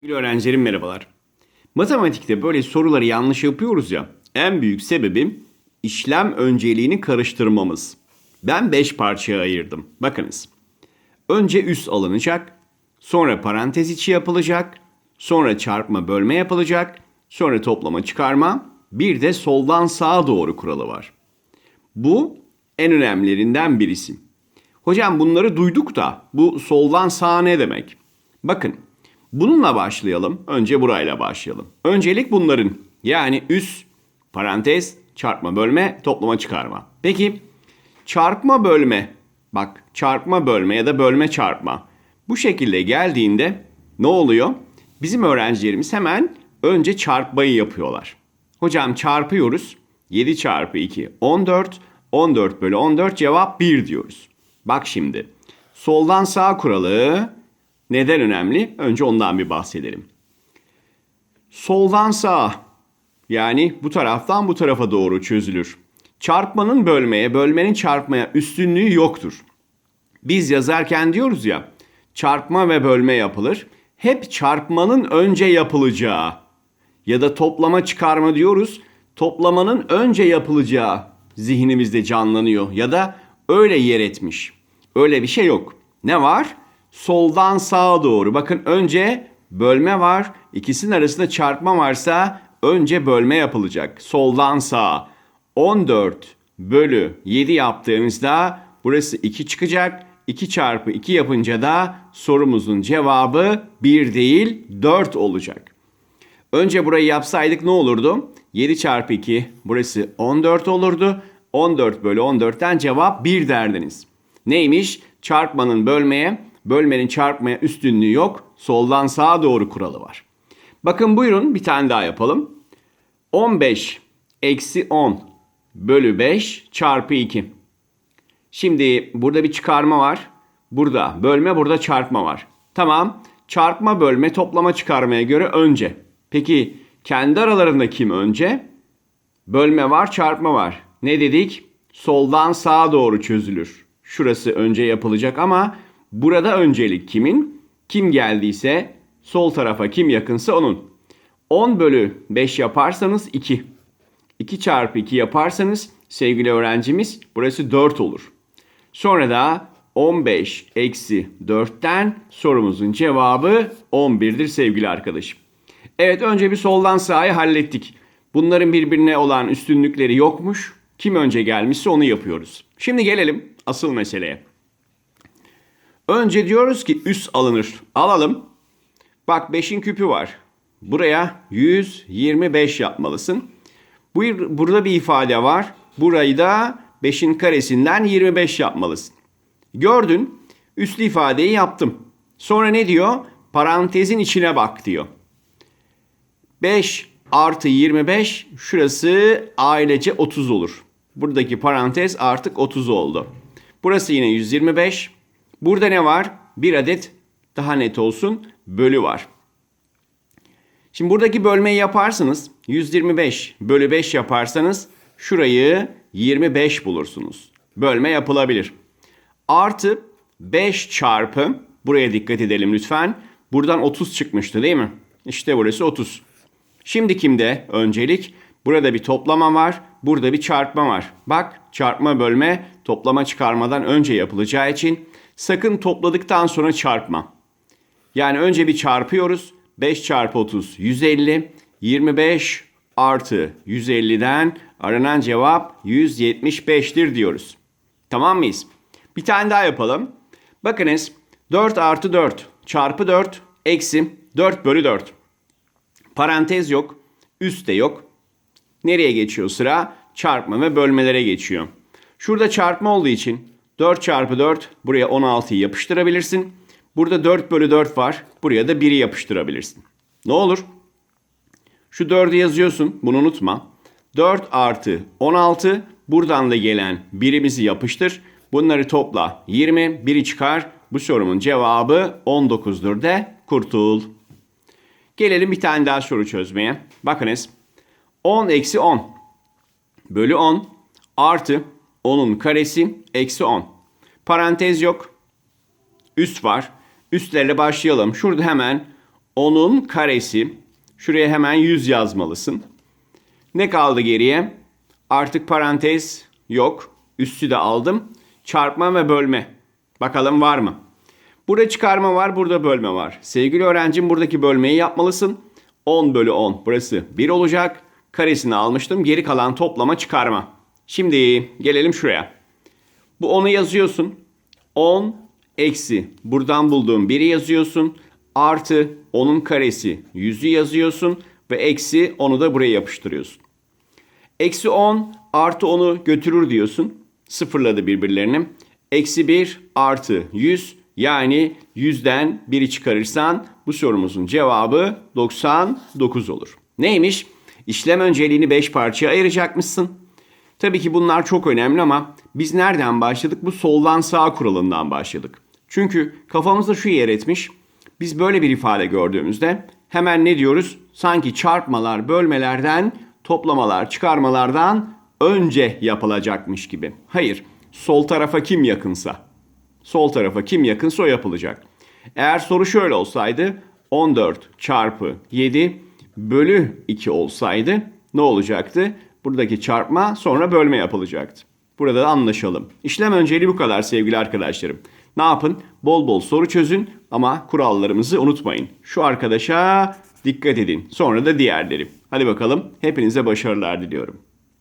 Sevgili öğrencilerim merhabalar. Matematikte böyle soruları yanlış yapıyoruz ya. En büyük sebebi işlem önceliğini karıştırmamız. Ben 5 parçaya ayırdım. Bakınız. Önce üs alınacak, sonra parantez içi yapılacak, sonra çarpma bölme yapılacak, sonra toplama çıkarma, bir de soldan sağa doğru kuralı var. Bu en önemlilerinden birisi. Hocam bunları duyduk da bu soldan sağa ne demek? Bakın bununla başlayalım. Önce burayla başlayalım. Öncelik bunların yani üs, parantez, çarpma bölme, toplama çıkarma. Peki çarpma bölme bak çarpma bölme ya da bölme çarpma bu şekilde geldiğinde ne oluyor? Bizim öğrencilerimiz hemen önce çarpmayı yapıyorlar. Hocam çarpıyoruz. 7 çarpı 2 14. 14 bölü 14 cevap 1 diyoruz. Bak şimdi. Soldan sağ kuralı neden önemli? Önce ondan bir bahsedelim. Soldan sağa yani bu taraftan bu tarafa doğru çözülür. Çarpmanın bölmeye, bölmenin çarpmaya üstünlüğü yoktur. Biz yazarken diyoruz ya çarpma ve bölme yapılır. Hep çarpmanın önce yapılacağı ya da toplama çıkarma diyoruz. Toplamanın önce yapılacağı zihnimizde canlanıyor ya da öyle yer etmiş. Öyle bir şey yok. Ne var? Soldan sağa doğru. Bakın önce bölme var. İkisinin arasında çarpma varsa önce bölme yapılacak. Soldan sağa. 14 bölü 7 yaptığımızda burası 2 çıkacak. 2 çarpı 2 yapınca da sorumuzun cevabı 1 değil 4 olacak. Önce burayı yapsaydık ne olurdu? 7 çarpı 2 burası 14 olurdu. 14 bölü 14'ten cevap 1 derdiniz. Neymiş? Çarpmanın bölmeye, bölmenin çarpmaya üstünlüğü yok. Soldan sağa doğru kuralı var. Bakın buyurun bir tane daha yapalım. 15 eksi 10 bölü 5 çarpı 2. Şimdi burada bir çıkarma var. Burada bölme, burada çarpma var. Tamam. Çarpma, bölme, toplama çıkarmaya göre önce. Peki kendi aralarında kim önce? Bölme var, çarpma var. Ne dedik? Soldan sağa doğru çözülür. Şurası önce yapılacak ama burada öncelik kimin? Kim geldiyse sol tarafa kim yakınsa onun. 10 bölü 5 yaparsanız 2. 2 çarpı 2 yaparsanız sevgili öğrencimiz burası 4 olur. Sonra da 15 eksi 4'ten sorumuzun cevabı 11'dir sevgili arkadaşım. Evet önce bir soldan sağa hallettik. Bunların birbirine olan üstünlükleri yokmuş. Kim önce gelmişse onu yapıyoruz. Şimdi gelelim asıl meseleye. Önce diyoruz ki üst alınır. Alalım. Bak 5'in küpü var. Buraya 125 yapmalısın. Bu, burada bir ifade var. Burayı da 5'in karesinden 25 yapmalısın. Gördün. Üslü ifadeyi yaptım. Sonra ne diyor? Parantezin içine bak diyor. 5 artı 25 şurası ailece 30 olur. Buradaki parantez artık 30 oldu. Burası yine 125. Burada ne var? Bir adet daha net olsun bölü var. Şimdi buradaki bölmeyi yaparsınız. 125 bölü 5 yaparsanız şurayı 25 bulursunuz. Bölme yapılabilir. Artı 5 çarpı buraya dikkat edelim lütfen. Buradan 30 çıkmıştı değil mi? İşte burası 30. Şimdi kimde öncelik? Burada bir toplama var. Burada bir çarpma var. Bak çarpma bölme toplama çıkarmadan önce yapılacağı için sakın topladıktan sonra çarpma. Yani önce bir çarpıyoruz. 5 çarpı 30 150. 25 artı 150'den aranan cevap 175'tir diyoruz. Tamam mıyız? Bir tane daha yapalım. Bakınız 4 artı 4 çarpı 4 eksi 4 bölü 4. Parantez yok. Üst de yok. Nereye geçiyor sıra? Çarpma ve bölmelere geçiyor. Şurada çarpma olduğu için 4 çarpı 4 buraya 16'yı yapıştırabilirsin. Burada 4 bölü 4 var. Buraya da 1'i yapıştırabilirsin. Ne olur? Şu 4'ü yazıyorsun. Bunu unutma. 4 artı 16. Buradan da gelen birimizi yapıştır. Bunları topla. 20. 1'i çıkar. Bu sorumun cevabı 19'dur de kurtul. Gelelim bir tane daha soru çözmeye. Bakınız. 10 eksi 10 bölü 10 artı 10'un karesi eksi 10. Parantez yok. Üst var. Üstlerle başlayalım. Şurada hemen 10'un karesi. Şuraya hemen 100 yazmalısın. Ne kaldı geriye? Artık parantez yok. Üstü de aldım. Çarpma ve bölme. Bakalım var mı? Burada çıkarma var, burada bölme var. Sevgili öğrencim buradaki bölmeyi yapmalısın. 10 bölü 10. Burası 1 olacak. Karesini almıştım. Geri kalan toplama çıkarma. Şimdi gelelim şuraya. Bu 10'u yazıyorsun. 10 eksi buradan bulduğum 1'i yazıyorsun. Artı 10'un karesi 100'ü yazıyorsun. Ve eksi 10'u da buraya yapıştırıyorsun. Eksi 10 artı 10'u götürür diyorsun. Sıfırladı birbirlerini. Eksi 1 artı 100 yani 100'den 1'i çıkarırsan bu sorumuzun cevabı 99 olur. Neymiş? İşlem önceliğini 5 parçaya ayıracakmışsın. Tabii ki bunlar çok önemli ama biz nereden başladık? Bu soldan sağ kuralından başladık. Çünkü kafamızda şu yer etmiş. Biz böyle bir ifade gördüğümüzde hemen ne diyoruz? Sanki çarpmalar, bölmelerden, toplamalar, çıkarmalardan önce yapılacakmış gibi. Hayır. Sol tarafa kim yakınsa, sol tarafa kim yakınsa o yapılacak. Eğer soru şöyle olsaydı 14 çarpı 7 bölü 2 olsaydı ne olacaktı? Buradaki çarpma sonra bölme yapılacaktı. Burada da anlaşalım. İşlem önceliği bu kadar sevgili arkadaşlarım. Ne yapın? Bol bol soru çözün ama kurallarımızı unutmayın. Şu arkadaşa dikkat edin. Sonra da diğerleri. Hadi bakalım. Hepinize başarılar diliyorum.